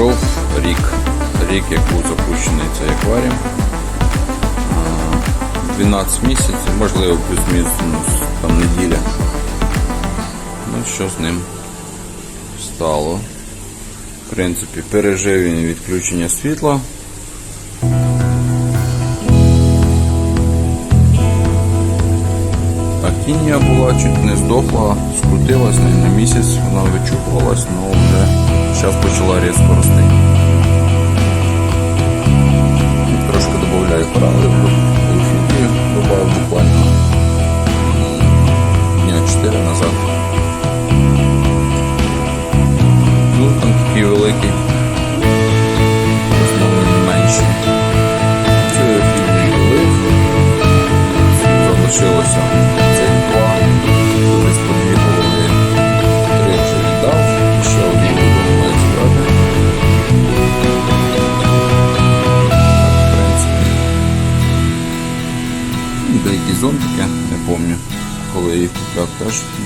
рік, Рік, як був запущений цей акваріум. 12 місяців, можливо, плюс-мінус там неділя. Ну, що з ним стало? В принципі, пережив він відключення світла. Актінія була, чуть не здохла, скрутилась на- місяць, вона вичухувалась, але вже зараз почала різко рости. Трошки додаю коралів, ельфідію додав буквально дня 4 назад. Ну, там такий великий, в основному менший. Ельфідію залишилося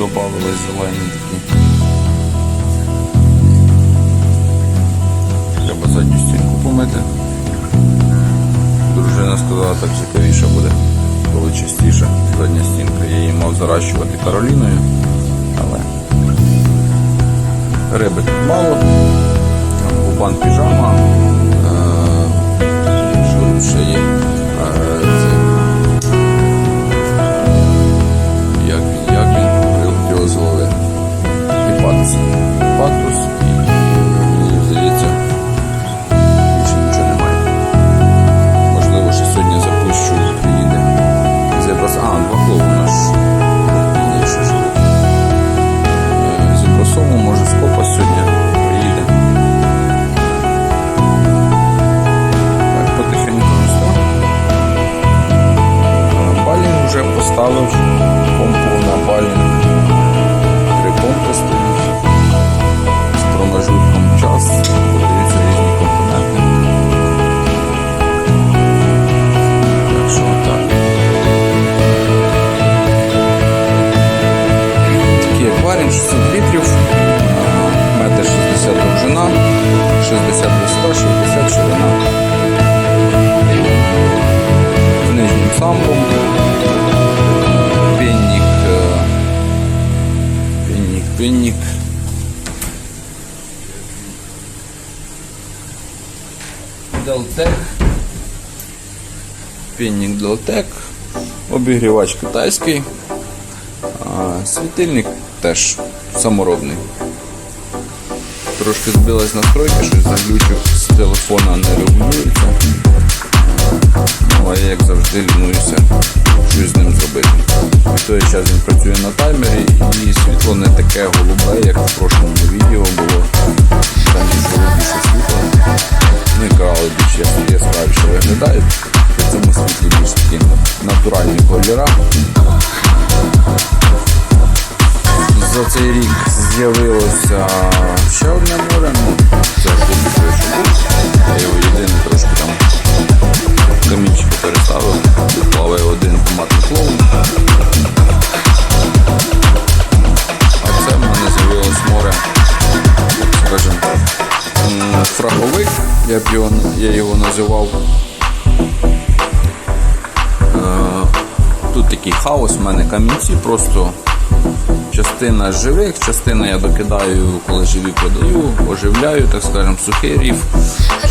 додавали зелені такі. Треба задню стінку помити. Дружина сказала, так цікавіше буде, коли частіше задня стінка. Я її мав заращувати Кароліною, але риби тут мало. Бубан піжама. Вже поставив Пенник Делтек. Обігрівач китайський. Світильник теж саморобний. Трошки збилась настройка, щось заглючив з телефона не регулюється. Але я, як завжди лінуюся щось з ним зробити. В той час він працює на таймері і світло не таке голубе, як в прошлому відео було. Там більш голубіше світло. Ну і корали більш яс- яскравіше виглядають. При цьому світлі більш такі натуральні кольори. За цей рік з'явилося ще одне море, ну це був. Я його єдине трошки там камінчики переставив. Плаває один томатний клоун. А це в мене з'явилось море, скажімо, фраговик, я б його, я його називав. Такий хаос, в мене камінці, просто частина живих, частина я докидаю, коли живі продаю, оживляю, так скажемо, сухий рів,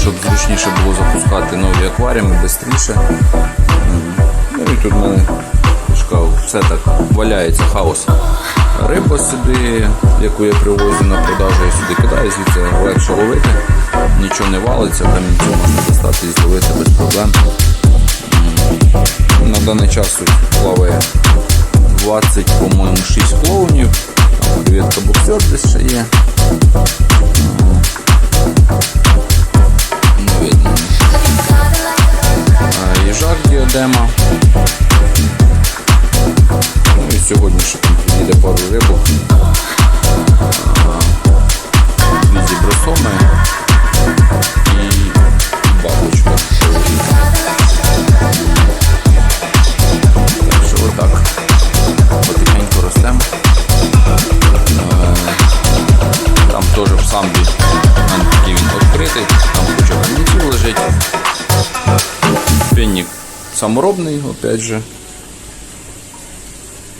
щоб зручніше було запускати нові акваріуми швидше. Ну і тут в мене все так валяється хаос. Риба сюди, яку я привозю на продажу, я сюди кидаю, звідси легше ловити, нічого не валиться, камінцю можна достати і зловити без проблем. На даний час плаває 20, по-моєму, 6 клоунів. Там Креветка боксер десь ще є. Не видно. Їжак діадема. Ну і сьогодні ще там підійде пару рибок. Дві зібросоми саморобний, опять же.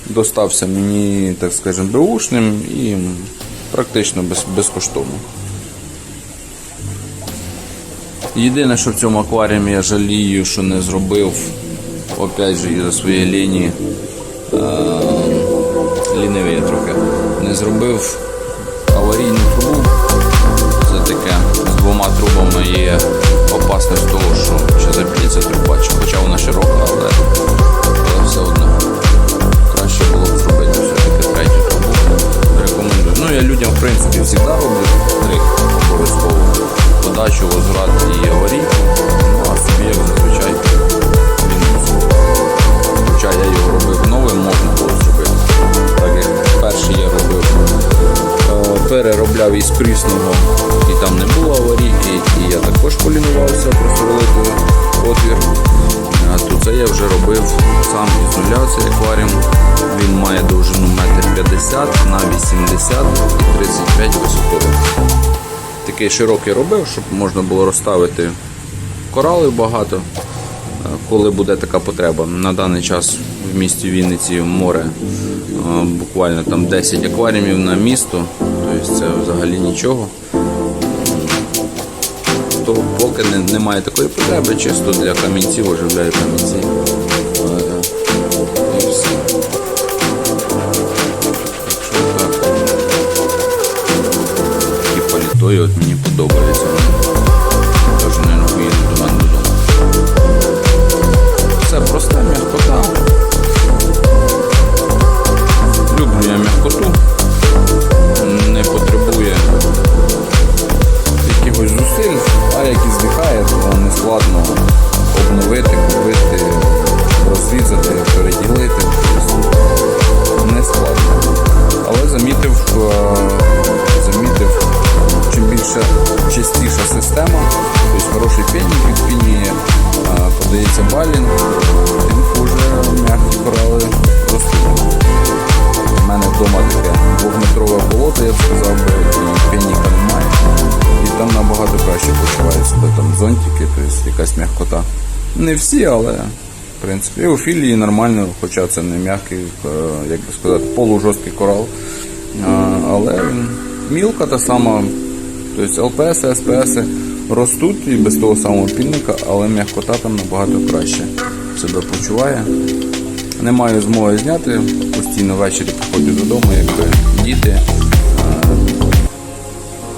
Достався мені, так скажем, беушним і практично без, безкоштовно. Єдине, що в цьому акваріумі я жалію, що не зробив, опять же, із-за своєї лінії, е- лінивий я трохи, не зробив аварійну трубу. Це таке з двома трубами є опасність того, що ще заб'ється труба, хоча вона широка, але, але все одно краще було б зробити все-таки третю трубу. Рекомендую. Ну я людям в принципі завжди роблю трик обов'язково. Подачу, возврат і аварійку. Ну а собі як зазвичай мінус. Хоча я його робив новим, можна було зробити. Так як перший я робив, е, переробляв із прісного і там не було аварійки, я також полінувався просверлити отвір. А то це я вже робив сам із нуля цей акваріум. Він має довжину 1,50 м на 80 і 35 висотою. Такий широкий робив, щоб можна було розставити коралів багато, е, коли буде така потреба. На даний час в місті Вінниці море е, буквально там 10 акваріумів на місто, тобто це взагалі нічого. То поки не, немає такої потреби, чисто для камінців оживляю камінці. І. Так. Такі палітої от мені подобаються. Зонтики, тобто якась м'якота. Не всі, але в принципі. У філії нормально, хоча це не м'який, е, як би сказати, полужорсткий корал. Але мілка та сама, тобто ЛПС, СПС ростуть і без того самого пільника, але м'якота там набагато краще себе почуває. Не маю змоги зняти, постійно ввечері приходжу додому, якби діти.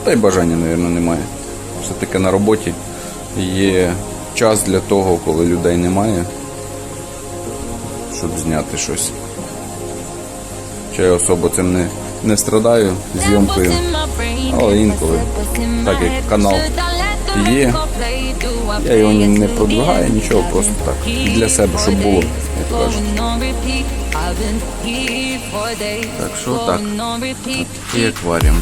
Та й бажання, мабуть, немає. Все-таки на роботі є час для того, коли людей немає, щоб зняти щось. Чи я особо цим не, не страдаю зйомкою, але інколи, так як канал є, я його не продвигаю, нічого, просто так. Для себе, щоб було, як. Так що так. Такий акваріум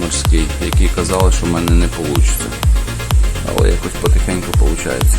морський, який казали, що в мене не вийде. Але якось потихеньку виходить.